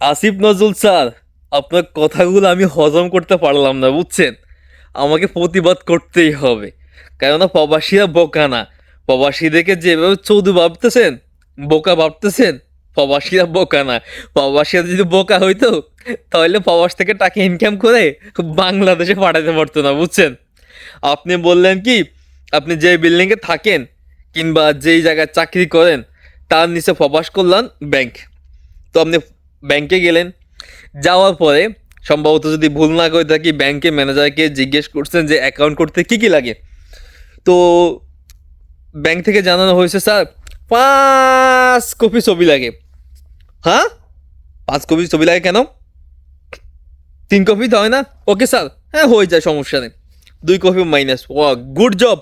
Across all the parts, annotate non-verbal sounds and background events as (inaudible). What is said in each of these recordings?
Asif Nazrul sir, আপনার কথাগুলো আমি হজম করতে পারলাম না, বুঝছেন? আমাকে প্রতিবাদ করতেই হবে। কেননা প্রবাসীরা বোকা না। প্রবাসীদেরকে যেভাবে চৌধু ভাবতেছেন, বোকা ভাবতেছেন, প্রবাসীরা বোকা না। প্রবাসীরা যদি বোকা হইতো, তাহলে প্রবাস থেকে টাকা ইনকাম করে বাংলাদেশে পাঠাতে পারতো না, বুঝছেন? আপনি বললেন কি, আপনি যে বিল্ডিংয়ে থাকেন কিংবা যেই জায়গায় চাকরি করেন, তার নিচে প্রবাস করলেন ব্যাংক তো আপনি ব্যাংকে গেলেন। যাওয়ার পরে সম্ভবত যদি ভুল না করে থাকি ব্যাংকে ম্যানেজারকে জিজ্ঞেস করছেন যে অ্যাকাউন্ট করতে কী কী লাগে। তো ব্যাংক থেকে জানানো হয়েছে, স্যার, পাঁচ কপি ছবি লাগে। হ্যাঁ? পাঁচ কপি ছবি লাগে কেন? তিন কপি তো হয় না? Okay, sir. হ্যাঁ হয়ে যায়, সমস্যা নেই। দুই কপি মাইনাস ও গুড জব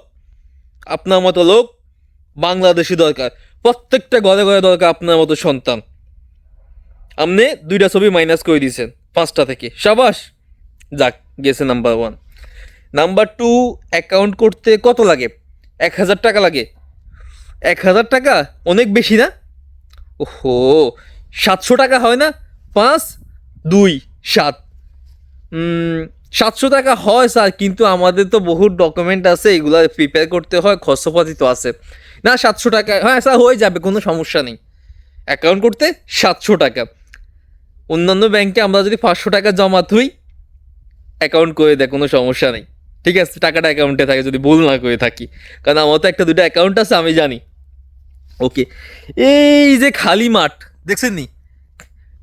আপনার মতো লোক বাংলাদেশি দরকার। প্রত্যেকটা ঘরে ঘরে দরকার আপনার মতো সন্তান। আপনি দুইটা ছবি মাইনাস করে দিয়েছেন পাঁচটা থেকে। সাবাস! যাক, গেছে number one number two account করতে কত লাগে? এক হাজার টাকা লাগে। এক হাজার টাকা অনেক বেশি না? ওহো, সাতশো টাকা হয় না? পাঁচ, দুই, সাত। সাতশো টাকা হয় স্যার কিন্তু আমাদের তো বহু ডকুমেন্ট আছে, এগুলো প্রিপেয়ার করতে হয়, খরচপাতি তো আছে। না, সাতশো টাকা হ্যাঁ স্যার হয়ে যাবে, কোনো সমস্যা নেই। অ্যাকাউন্ট করতে সাতশো টাকা। অন্যান্য ব্যাংকে আমরা যদি পাঁচশো টাকা জমা থুই অ্যাকাউন্ট করে দেয়, কোনো সমস্যা নেই। ঠিক আছে, টাকাটা অ্যাকাউন্টে থাকে, যদি ভুল না করে থাকি। কারণ আমার তো একটা দুটো অ্যাকাউন্ট আছে, আমি জানি। ওকে এই যে খালি মাঠ, দেখছেন নি?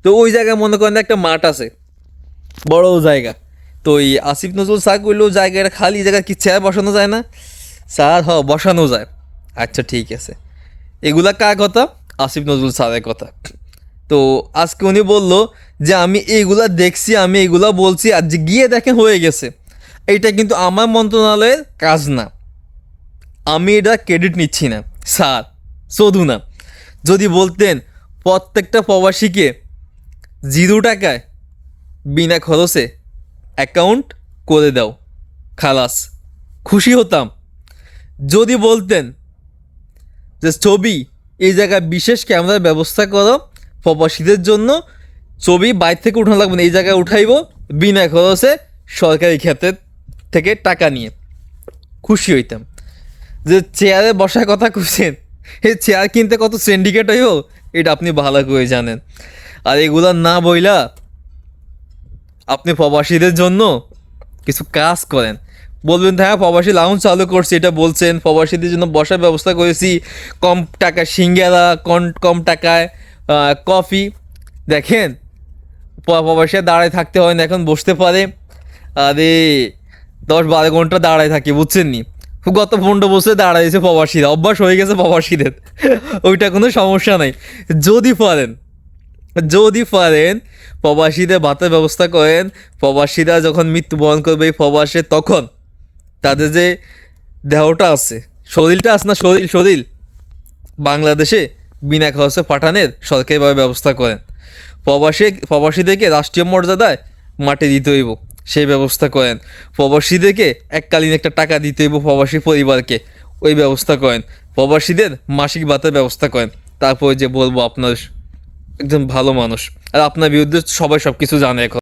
তো ওই জায়গায় মনে করেন একটা মাঠ আছে, বড় জায়গা। তো ওই আসিফ নজরুল স্যার করলেও জায়গাটা খালি জায়গা কি চেয়ার বসানো যায় না? স্যার হ বসানো যায়। আচ্ছা ঠিক আছে। এগুলা কার কথা? আসিফ নজরুল স্যারের কথা। তো আজকে উনি বলল যে, আমি এইগুলা দেখছি, আমি এগুলা বলছি, আর যে গিয়ে দেখেন হয়ে গেছে। এটা কিন্তু আমার মন্ত্রণালয়ের কাজ না। আমি এটা ক্রেডিট নিচ্ছি না। স্যার শুধু না। যদি বলতেন প্রত্যেকটা প্রবাসীকে জিরো টাকায় বিনা খরচে অ্যাকাউন্ট করে দাও, খালাস, খুশি হতাম। যদি বলতেন যে, ছবি, এই জায়গায় বিশেষ ক্যামেরার ব্যবস্থা করো প্রবাসীদের জন্য ছবি বাইর থেকে উঠানো লাগবে না, এই জায়গায় উঠাইব, বিনা খরচে সরকারি ক্ষেত্রের থেকে টাকা নিয়ে। খুশি হইতাম। যে চেয়ারে বসার কথা খুঁজছেন এই চেয়ার কিনতে কত সিন্ডিকেট হইব? এটা আপনি ভালো করে জানেন। আর এগুলা না বইলা আপনি প্রবাসীদের জন্য কিছু কাজ করেন। বলবেন হ্যাঁ প্রবাসী লাউঞ্জ চালু করছি। এটা বলছেন, প্রবাসীদের জন্য বসার ব্যবস্থা করেছি। কম টাকা সিঙ্গারা, কম কম টাকায় কফি, দেখেন, প- প্রবাসীরা দাঁড়ায় থাকতে হয় না, এখন বসতে পারে। আরে, দশ বারো ঘণ্টা দাঁড়ায় থাকে, বুঝছেন নি? গত পনেরো বছরে দাঁড়াইছে প্রবাসীরা, অভ্যাস হয়ে গেছে প্রবাসীদের। (laughs) ওইটা কোনো সমস্যা নাই। যদি পারেন যদি পারেন, প্রবাসীদের ভাতের ব্যবস্থা করেন, প্রবাসীরা যখন মৃত্যুবরণ করবে প্রবাসে, তখন তাদের যে দেহটা আছে, শরীরটা আছে না, শরীর শরীর, বাংলাদেশে বিনা খরচে পাঠানের সরকারিভাবে ব্যবস্থা করেন। প্রবাসী প্রবাসীদেরকে রাষ্ট্রীয় মর্যাদায় মাটি দিতে হইব, সেই ব্যবস্থা করেন। প্রবাসীদেরকে এককালীন একটা টাকা দিতে হইব প্রবাসী পরিবারকে, ওই ব্যবস্থা করেন। প্রবাসীদের মাসিক ভাতার ব্যবস্থা করেন। তারপরে যে বলব, আপনার একজন ভালো মানুষ। আর আপনার বিরুদ্ধে সবাই সব কিছু জানে এখন।